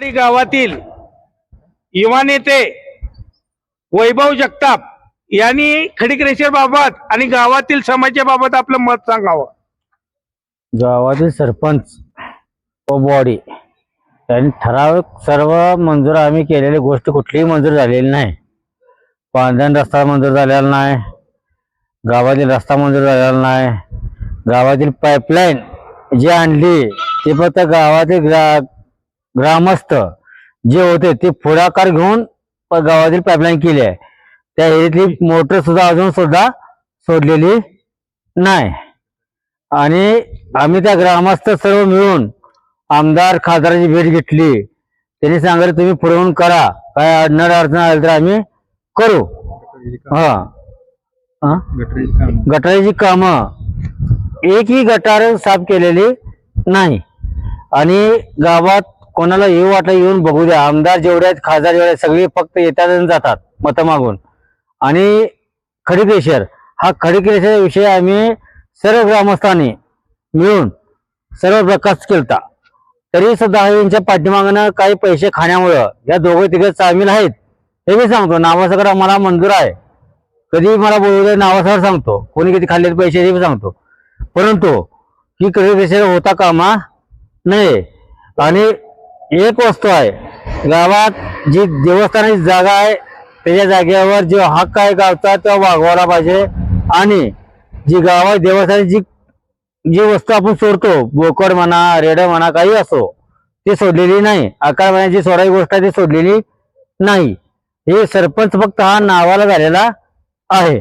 गावातील युवा नेते वैभव जगताप यांनी खडीकरेश्वर बाबत आणि गावातील समाजाबाबत आपलं मत सांगावं. गावातील सरपंच व बॉडी त्यांनी ठराविक सर्व मंजूर आम्ही केलेली गोष्ट कुठलीही मंजूर झालेली नाही. पांधण रस्ता मंजूर झालेला नाही. गावातील रस्ता मंजूर झालेला नाही. गावातील पाईपलाईन जी आणली ती फक्त गावातील ग्रा ग्रामस्थ जे होते ते पुढाकार घेऊन गावातील पाईपलाईन केली आहे. त्या एरियातली मोटर सुद्धा अजून सुद्धा सोडलेली नाही. आणि आम्ही त्या ग्रामस्थ सर्व मिळून आमदार खासदाराची भेट घेतली. त्यांनी सांगितलं तुम्ही पुढे होऊन करा. काय अडचण अडचण आली तर आम्ही करू. हा. हा? गटारीची कामं. एकही गटार साफ केलेली नाही. आणि गावात कोणाला येऊ वाटलं येऊन बघू द्या. आमदार जेवढे आहेत खासदार जेवढे आहेत सगळे फक्त येतात आणि जातात मतं मागून आणि खडकेश्वर हा खडकेश्वर विषय आम्ही सर्व ग्रामस्थांनी मिळून सर्व प्रकाश केलता. तरी सुद्धा यांच्या पाठीमागनं काही पैसे खाण्यामुळं या दोघं तिघं सामील आहेत हे मी सांगतो. नावासकट आम्हाला मंजूर आहे. कधी मला बोलवलं नावासकट सांगतो. कोणी किती खाल्ले पैसे हे मी सांगतो. परंतु ही खडीकेश्वर होता कामा नये. आणि एक वस्तू आहे. गावात जी देवस्थानाची जागा आहे त्याच्या जागेवर जो हक्क आहे गावचा तो वागवायला पाहिजे. आणि जी गावात देवस्थानाची जी जी वस्तू आपण सोडतो बोकड म्हणा रेड म्हणा काही असो ती सोडलेली नाही. अकरा महिन्याची सोडाई गोष्ट आहे ती सोडलेली नाही. हे सरपंच फक्त हा नावाला झालेला आहे.